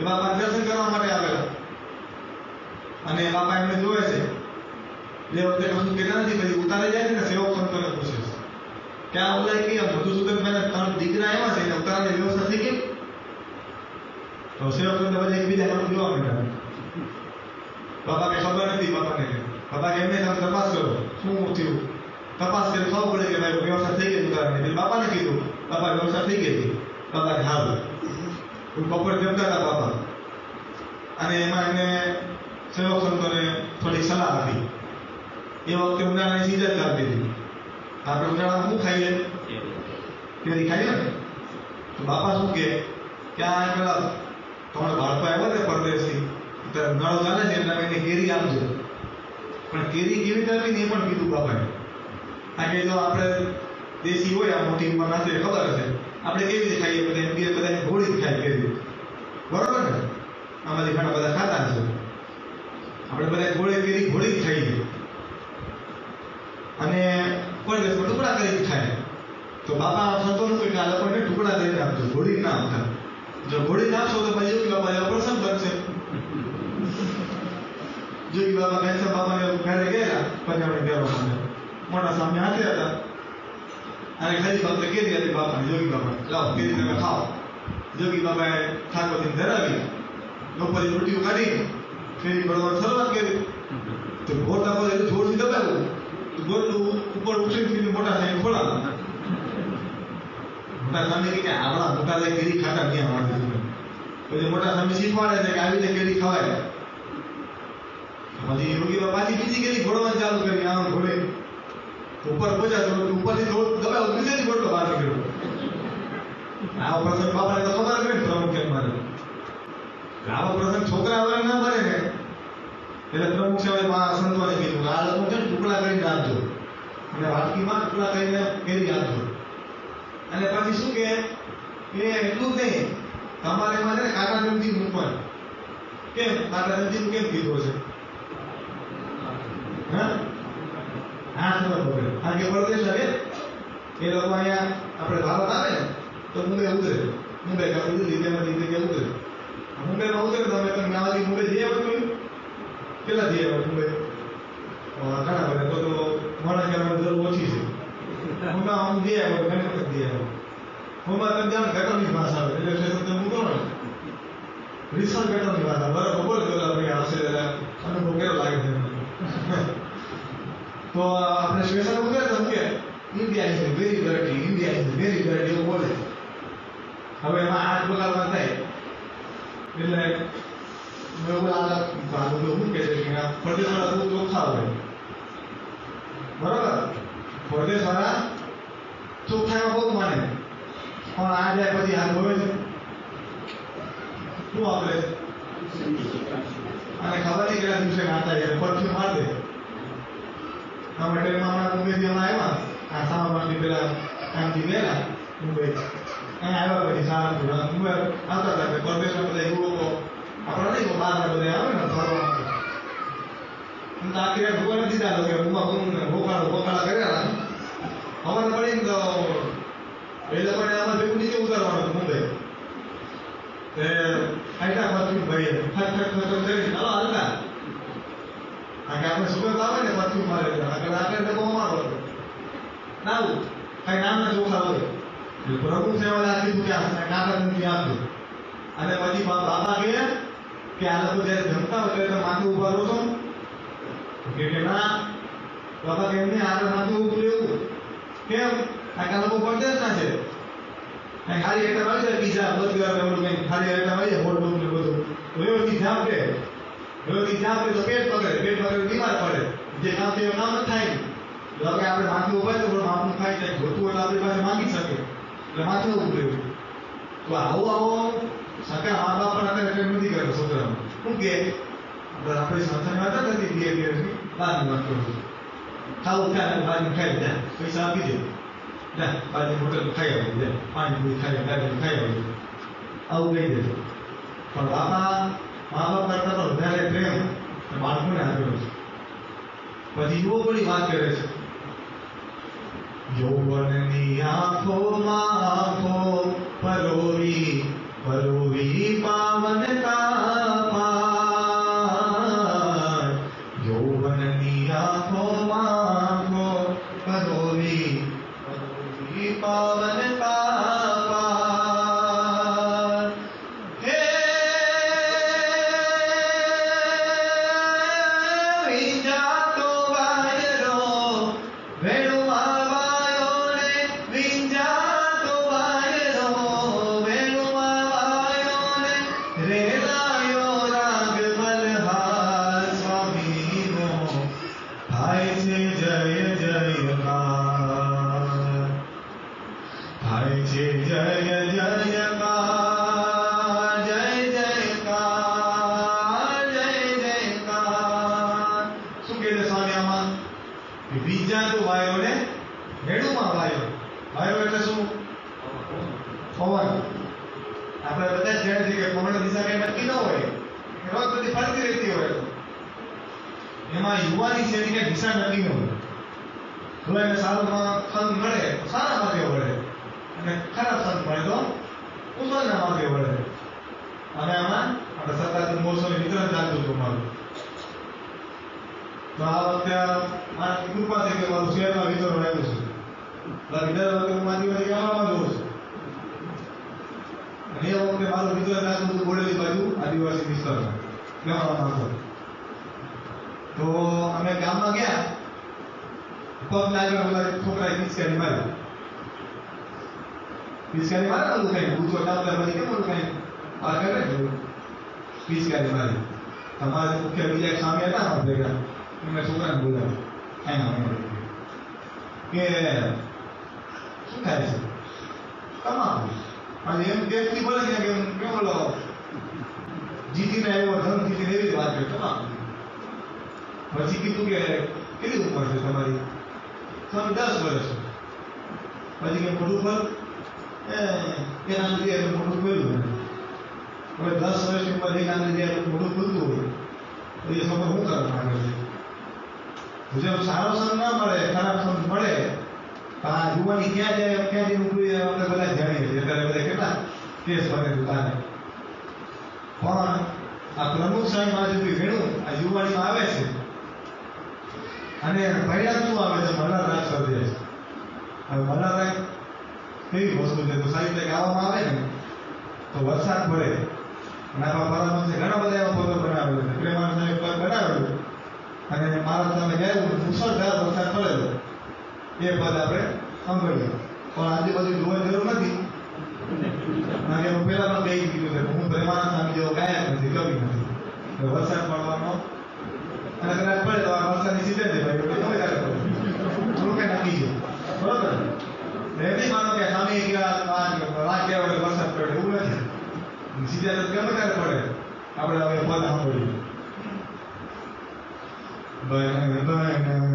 એ બાપા દર્શન કરવા માટે આવેલા. અને બાપા એમને જોવે છે. જે વખતે કશું કહેતા નથી, પછી ઉતારે જાય છે ને સેવક સંતોને પૂછે છે કે આ ઓલા કે મધુસૂદન ભાઈ ત્રણ દીકરા એવા છે એને ઉતારાની વ્યવસ્થા થઈ ગઈ. તો સેવક સંતો બધા એકબીજા સામે જોવા માંડ્યા. બાપા કે ખબર નથી, બાપાને. બાપા કે એમને તમે તપાસ કરો શું થયું? તપાસ કરી ખબર પડે કે ભાઈ, વ્યવસ્થા થઈ ગઈ ઉતારાની. બાપાને કીધું. બાપા વ્યવસ્થા થઈ ગઈ હતી. બાપા કે હારું બપોર જમતા હતા બાપા. અને એમાં એમને સેવક સંતોને થોડી સલાહ આપી. એ વખતે ઉનાળાની સીઝન ચાલતી હતી. આપણે ઉનાળામાં શું ખાઈએ? કેરી ખાઈએ ને? તો બાપા શું કે આ પેલા તમારા બાળકો આવ્યા ને પરદેશથી ત્યારે ઉનાળો ચાલે છે એટલે એને કેરી આપજો. પણ કેરી કેવી રીતે આપી એ પણ કીધું બાપાએ. આ કે જો આપણે દેશી હોય, આ મોટી ઉંમર નાખે ખબર હશે. આપણે કેવી રીતે ખાઈએ? બધા બીજા બધાને બધા ખાઈ જ ખાય કેરી બરોબર ને? આમાંથી ઘણા બધા ખાતા છે. આપણે બધા ગોળી કરી ગોળી ખાઈએ. અને પરદેશમાં ટુકડા કરી ખાય. તો બાપા સંતોનું કહે કે આ લોકોને ટુકડા કરીને આપજો. ગોળી ના આપતા જો ઘોડી નાખશો તો પછી યોગી બાપા એવા પ્રસંગ બનશે. જોગી બાબા ઘનશ્યામ બાપાને ઘરે ગયેલા પછી આપણે માટે મોટા સામે હાથે હતા. અને ખાલી ફક્ત કેરી હતી બાપાને જોગી બાપા લાવો કેરી તમે ખાઓ જોગી બાબાએ ઠાકોરજીને ધરાવી બપોરે રોટીઓ કાઢી ફેરી પડવાની શરૂઆત કરી તો ગોટા પર એટલું જોરથી દબાવ્યું તો ગોટલું ઉપર ઉછળી મોટા સાહેબ ખોલા મોટા સામે કે આપણા મોટા લઈ કેરી ખાતા નહીં આવડતી પછી મોટા સામે શીખવાડે છે કે આવી રીતે કેરી ખવાય પછી યોગી બાપા પાછી બીજી કેરી ઘોડવાની ચાલુ કરી આમ ઘોડે ઉપર પહોંચ્યા તો ઉપરથી થોડું દબાવ બીજેથી ગોટલો બહાર નીકળ્યો આ પ્રસંગ બાપાને તો ખબર કરી પ્રમુખ કેમ મારે. આવો પ્રસંગ છોકરા વગર ના બને ને, એટલે પ્રમુખ સાહેબ આ સંતોને કીધું આ લોકો છે ટુકડા કરીને આપજો અને વાટકીમાં ટુકડા કરીને કેરી આપજો અને પછી શું કે એ એટલું જ નહીં, તમારે એમાં છે ને કાકા નમજી મૂકવાનું. કેમ? કાકા નમજી કેમ કીધું છે? હા? હા ખબર પડે કારણ કે પરદેશ આવે એ લોકો અહીંયા આપણે ભારત આવે ને, તો મુંબઈ ઉતરે મુંબઈ કાપી દિલ્હીમાં દિલ્હી કે ઉતરે મુંબઈમાં ઉતરે તો અમે તમે નાવાથી મુંબઈ જઈ આવો તમે? કેટલા જઈ આવો મુંબઈ? ઘણા બધા, તો તો મોડા કહેવાની જરૂર ઓછી છે. હમણાં હું જઈ આવ્યો ઘણી વખત જઈ આવ્યો હમણાં તમે જાણ ગટરની ભાષા આવે, એટલે છે તમે મૂકો ને રિસર્ચ ગટરની ભાષા બરાબર બોલે, તો આપણે આવશે, અનુભવ કેવો લાગે છે તો આપણે સ્ટેશન ઉતરે કે India is very dirty India is very dirty એવું બોલે હવે એમાં આઠ બગાડવા થાય. એટલે મેં એવું આ ભાગો શું કહે છે કે પરદેશવાળા બહુ ચોખ્ખા હોય. બરોબર? પરદેશવાળા ચોખ્ખાઈમાં બહુ માને. પણ આ જાય પછી હાથ ધોવે છે. શું આપણે અને ખબર નહીં કેટલા દિવસે નાતા પરથી માર દે. આ માટે હમણાં મુંબઈથી હમણાં આવ્યા આ સામા પાસની પેલા કામથી ગયેલા મુંબઈ અહીંયા આવ્યા પછી સારા મુંબઈ આવતા હતા કે પરદેશમાં બધા એવું લોકો આપણા નહીં બહારના બધા આવે ને ફરવા માટે હું તો આખી રાત ભૂવા નથી ચાલો કે ભૂવા ભૂવા ભોકાળો ભોકાળા કર્યા ખબર પડી ને તો એ લોકોને આમાં ભેગું નીચે ઉતારવાનું હતું મુંબઈ તે આયટા પરથી ભાઈ ફટ ફટ ફટ કરી ચાલો હાલતા કારણ કે આપણે સુગંધ આવે ને પરથી મારે આગળ આગળ ડબ્બો અમારો ના કઈ નામના ચોખા હોય. પ્રભુ સેવા કીધું કે આ કાકા નથી આપ્યું. અને પછી બાબા કહે કે આ લોકો જ્યારે જમતા હોય ત્યારે માથું ઊભા રહો છો કે કે ના. બાબા કે એમને આગળ માથું ઊભું રહેવું. કેમ? આ કે લોકો પરદેશ ના છે ખાલી એટલે આવી જાય, બીજા કંઈ ખાલી આઈટમ છે જાય હોટ બધું. વ્યવસ્થિત જાવ તો વ્યવસ્થિત જાપે વ્યવસ્થિત તો પેટ પકડે પેટ પકડે બીમાર પડે. જે ના તે નામ થાય એટલે હવે આપણે માથું ઊભા તો માથું ખાઈ જાય. જોતું હોય તો આપણી પાસે માંગી શકે. એટલે માથું ઉભું રહ્યું તો આવો આવો સગા મા બાપ પણ અત્યારે ટ્રેન નથી કરે છોકરાઓ. શું કે? આપણે સંસ્થાની વાત નથી બિહેવિયરની બહારની વાત કરું ખાવું ખાય બહારની ખાઈ જાય પૈસા આપી દે. ના બાજુ હોટલ ખાઈ આવી. પાણી પાણીપુરી ખાઈ ગાડી ખાઈ આવી. આવું કહી દેજો. પણ બાપા મા બાપ કરતા તો વધારે પ્રેમ બાળકોને આપેલો છે. પછી યુવકોની વાત કરે છે. યૌવનની આંખોમાં આંખો પરોવી પરોવી પાવનતા બીજાંતું વાયો ને હેડુમાં વાયો વાયો એટલે શું? પવન. આપણે બધા જ છે કે પવન દિશા કઈ નક્કી ન હોય. રોજ બધી ફરતી રહેતી હોય. એમાં યુવાની છે શેરીને દિશા નક્કી ન હોય. જો એને સારુમાં સંત મળે તો સારા માર્ગે વળે. અને ખરાબ સંત મળે તો કુશળના માર્ગે વળે. અને આમાં આપણે સરદાર મહોત્સવની વિતરણ ચાલતું હતું અમારું તો આ વખતે આ કૃપા છે કે મારું શહેરમાં વિતરણ આવ્યું છે. વખતે હું મારી ગામડામાં જોઉં છું. અને એ વખતે મારું વિતરણ ચાલતું હતું વિસ્તારમાં. ગામડામાં હતો તો અમે ગામમાં ગયા. પગ લાગ્યો અમારે છોકરાએ પિચકારી મારી. પિચકારી મારે ઓલું કઈ? ઊંચો ટાવલા મારી કેમ ઓલું કઈ આ કરે. પિચકારી મારી. તમારે મુખ્ય બીજા સામે હતા ભેગા. એમને છોકરાને બોલાવ્યો અમે કે શું થાય છે તમામ અને એમ વ્યક્તિ બોલે છે કે કેમ બોલો જીતીને આવ્યો ધન જીતીને એવી વાત કરે તમામ પછી કીધું કે કેટલી ઉંમર છે તમારી તમે દસ વર્ષ પછી કે મોટું ફળ એના લીધે એનું મોટું ખોલ્યું હવે દસ વર્ષની ઉંમર એના લીધે એનું મોટું ખુલતું હોય તો એ સમય શું કરવા માંગે છે જો સારો સંત ના મળે, ખરાબ સંત મળે આ યુવાની ક્યાં જાય ક્યાં જઈને ઊભું આપણે બધા જાણીએ છીએ. અત્યારે બધા કેટલા કેસ બને દુકાને પણ આ પ્રમુખ સાહેબ આજે બી વેણું, આ યુવાનીમાં આવે છે. અને પરિણામ શું આવે છે? મલ્હાર રાજ સર્જે છે. હવે મલ્હાર રાજ કેવી વસ્તુ છે? તો સાહિત્ય ગાવામાં આવે ને, તો વરસાદ પડે. અને આપણા પરામર્શે ઘણા બધા એવા પદો બનાવેલા છે. પ્રેમાનંદ સાહેબ બનાવેલું અને મારા સામે ગયેલું મુસળધાર વરસાદ પડેલો એ પદ આપણે સાંભળ્યું પણ આજુબાજુ જોવાની જરૂર નથી. અને હું પહેલા પણ કહી દીધું છે હું પ્રેમાનંદ સ્વામી જેવો ગાયક નથી, કવિ નથી. વરસાદ પડવાનો અને કદાચ પડે તો આ વરસાદની સીઝન છે ભાઈ તમે ક્યારે પડે. થોડું કઈ નક્કી છે. બરોબર? ને? એટલે એમ નહીં માનો કે સામે વડે વરસાદ પડે, એવું નથી. સીઝન ગમે ત્યારે પડે. આપણે હવે પદ સાંભળીએ. બન બન બોલત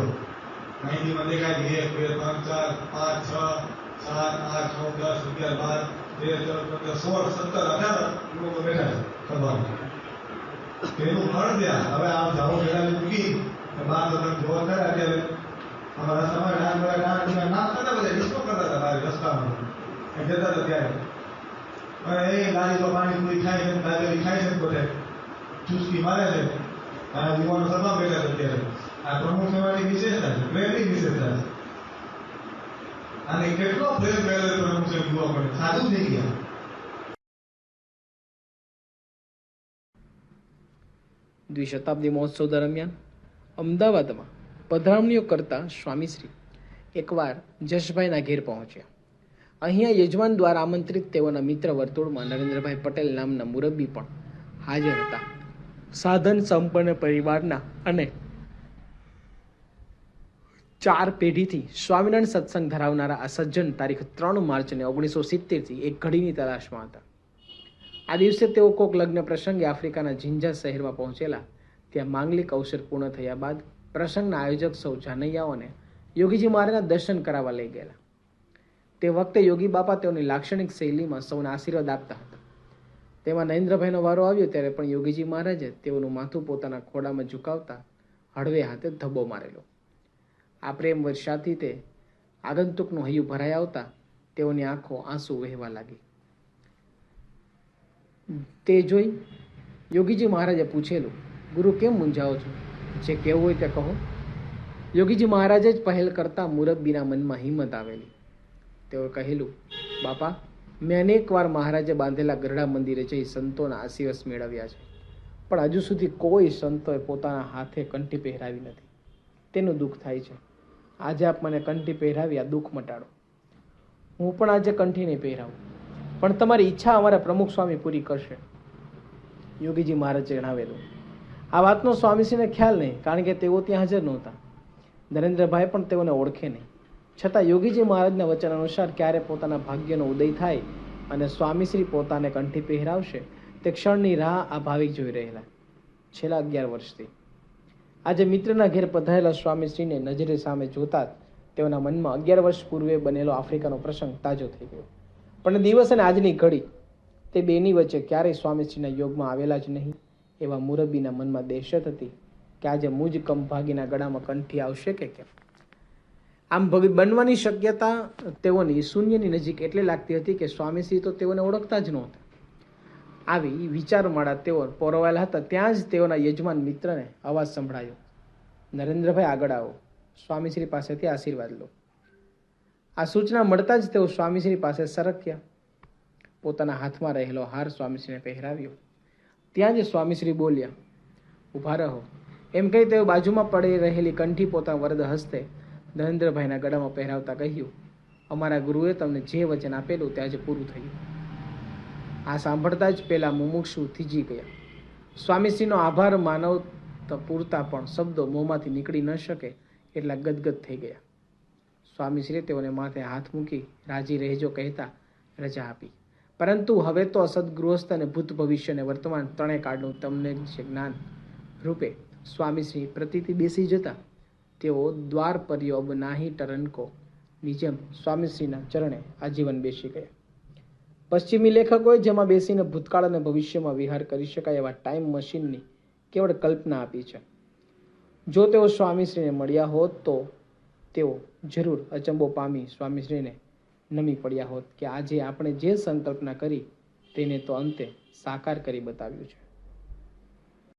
યુવાનો બેઠા જો અહીંથી મને દેખાય છે એક બે ત્રણ ચાર પાંચ છ સાત આઠ નવ દસ અગિયાર બાર તેર ચૌદ પંદર સોળ સત્તર અઢાર લોકો બેઠા છે સભામાં તેનું ફળ દ્યા હવે આ જાઓ ભેગા મૂકી બાર તમે જોવા ખરા અત્યારે અમારા સમય નામ બધા નામ બધા નામ કરતા બધા ડિસ્કો કરતા હતા બહાર રસ્તામાં એ જતા હતા ત્યારે અને એ લારી પર પાણી પૂરી ખાય છે દાદરી ખાય છે બધે ચૂસકી મારે છે આ યુવાનો સભા બેઠા છે અત્યારે આ પ્રમુખ સેવાની વિશેષતા છે પ્રેમની વિશેષતા છે. અને કેટલો પ્રેમ મેળવે પ્રમુખ યુવા પણ સાધુ થઈ ગયા. દ્વિશતાબ્દી મહોત્સવ દરમિયાન અમદાવાદમાં પધરામણીઓ કરતા સ્વામીશ્રી એકવાર જશભાઈના ઘેર પહોંચ્યા. અહીંયા યજમાન દ્વારા આમંત્રિત તેઓના મિત્ર વર્તુળમાં નરેન્દ્રભાઈ પટેલ નામના મુરબ્બી પણ હાજર હતા. સાધન સંપન્ન પરિવારના અને ચાર પેઢીથી સ્વામિનારાયણ સત્સંગ ધરાવનારા આ સજ્જન તારીખ ત્રણ માર્ચને ઓગણીસો સિત્તેરથી એક ઘડીની તલાશમાં હતા. આ દિવસે તેઓ કોક લગ્ન પ્રસંગે આફ્રિકાના જિંજા શહેરમાં પહોંચેલા. ત્યાં માંગલિક અવસર પૂર્ણ થયા બાદ પ્રસંગના આયોજક સૌ જાનૈયાઓને યોગીજી મહારાજના દર્શન કરાવવા લઈ ગયેલા. તે વખતે યોગી બાપા તેઓની લાક્ષણિક શૈલીમાં સૌને આશીર્વાદ આપતા હતા. તેમાં નરેન્દ્રભાઈનો વારો આવ્યો ત્યારે પણ યોગીજી મહારાજે તેઓનું માથું પોતાના ખોડામાં ઝુકાવતા હળવે હાથે ધબ્બો મારેલો. આ પ્રેમ વર્ષાથી તે આગંતુકનું હૈયું ભરાઈ આવતા તેઓની આંખો આંસુ વહેવા લાગી. તે જોઈ યોગીજી મહારાજે પૂછેલું, ગુરુ કેમ મૂંઝાઓ છો? જે કહેવું હોય તે કહો. યોગીજી મહારાજે જ પહેલ કરતા મુરબ્બીના મનમાં હિંમત આવેલી. તેઓએ કહેલું, બાપા, મેં અનેકવાર મહારાજે બાંધેલા ગરડા મંદિરે જઈ સંતોના આશીર્વાદ મેળવ્યા છે. પણ હજુ સુધી કોઈ સંતોએ પોતાના હાથે કંઠી પહેરાવી નથી. તેનું દુઃખ થાય છે. આજે આપ મને કંઠી પહેરાવી, આ દુઃખ મટાડો. હું પણ આજે કંઠી નહીં પહેરાવું. પણ તમારી ઈચ્છા અમારા પ્રમુખ સ્વામી પૂરી કરશે. યોગીજી મહારાજે જણાવેલું. આ વાતનો સ્વામીશ્રીને ખ્યાલ નહીં, કારણ કે તેઓ ત્યાં હાજર નહોતા. નરેન્દ્રભાઈ પણ તેઓને ઓળખે નહીં. છતાં યોગીજી મહારાજના વચન અનુસાર ક્યારે પોતાના ભાગ્યનો ઉદય થાય અને સ્વામીશ્રી પોતાને કંઠી પહેરાવશે, તે ક્ષણની રાહ આ ભાવિક જોઈ રહેલા. છેલ્લા અગિયાર વર્ષથી. આજે મિત્રના ઘેર પધારેલા સ્વામીશ્રીને નજરે સામે જોતા જ તેઓના મનમાં અગિયાર વર્ષ પૂર્વે બનેલો આફ્રિકાનો પ્રસંગ તાજો થઈ ગયો. પણ દિવસ અને આજની ઘડી તે બેની વચ્ચે ક્યારેય સ્વામીશ્રીના યોગમાં આવેલા જ નહીં, એવા મુરબ્બીના મનમાં દહેશત હતી કે આજે મુજ કમ ભાગીના ગળામાં કંઠી આવશે કે કેમ? આમ ભગ- બનવાની શક્યતા તેઓની શૂન્યની નજીક એટલે લાગતી હતી કે સ્વામીશ્રી તો તેઓને ઓળખતા જ નહોતા. આવી વિચારમાળા તેઓ પોરવાયેલા હતા. ત્યાં જ તેઓના યજમાન મિત્રને અવાજ સંભળાયો. નરેન્દ્રભાઈ, આગળ આવો. સ્વામીશ્રી પાસેથી આશીર્વાદ લો. આ સૂચના મળતા જ તેઓ સ્વામીશ્રી પાસે સરક્યા. પોતાના હાથમાં રહેલો હાર સ્વામીશ્રીને પહેરાવ્યો. ત્યાં જ સ્વામીશ્રી બોલ્યા, ઊભા રહો. એમ કહી તેઓ બાજુમાં પડી રહેલી કંઠી પોતાના વરદ હસ્તે નરેન્દ્રભાઈના ગળામાં પહેરાવતા કહ્યું, અમારા ગુરુએ તમને જે વચન આપેલું તે આજે પૂરું થયું. આ સાંભળતા જ પહેલાં મુમુક્ષુ થીજી ગયા. સ્વામીશ્રીનો આભાર માનવ પૂરતા પણ શબ્દો મોંમાંથી નીકળી ન શકે એટલા ગદગદ થઈ ગયા. સ્વામીશ્રીએ તેઓને માથે હાથ મૂકી રાજી રહેજો કહેતા રજા આપી. પરંતુ હવે તો સદગૃહસ્થ અને ભૂત ભવિષ્ય અને વર્તમાન ત્રણેય કાળનું તમને જ્ઞાન રૂપે સ્વામીશ્રી પ્રતિથી બેસી જતા તેઓ દ્વાર પર્યો અબ નાહી ટરનકો ની જેમ સ્વામીશ્રીના ચરણે આજીવન બેસી ગયા. પશ્ચિમી લેખકોએ જેમાં બેસીને ભૂતકાળ અને ભવિષ્યમાં વિહાર કરી શકાય એવા ટાઈમ મશીનની કેવળ કલ્પના આપી છે. જો તેઓ સ્વામીશ્રીને મળ્યા હોત તો તેઓ જરૂર અચંબો પામી સ્વામીશ્રીને નમી પડ્યા હોત કે આજે આપણે જે સંકલ્પના કરી તેને તો અંતે સાકાર કરી બતાવ્યું છે.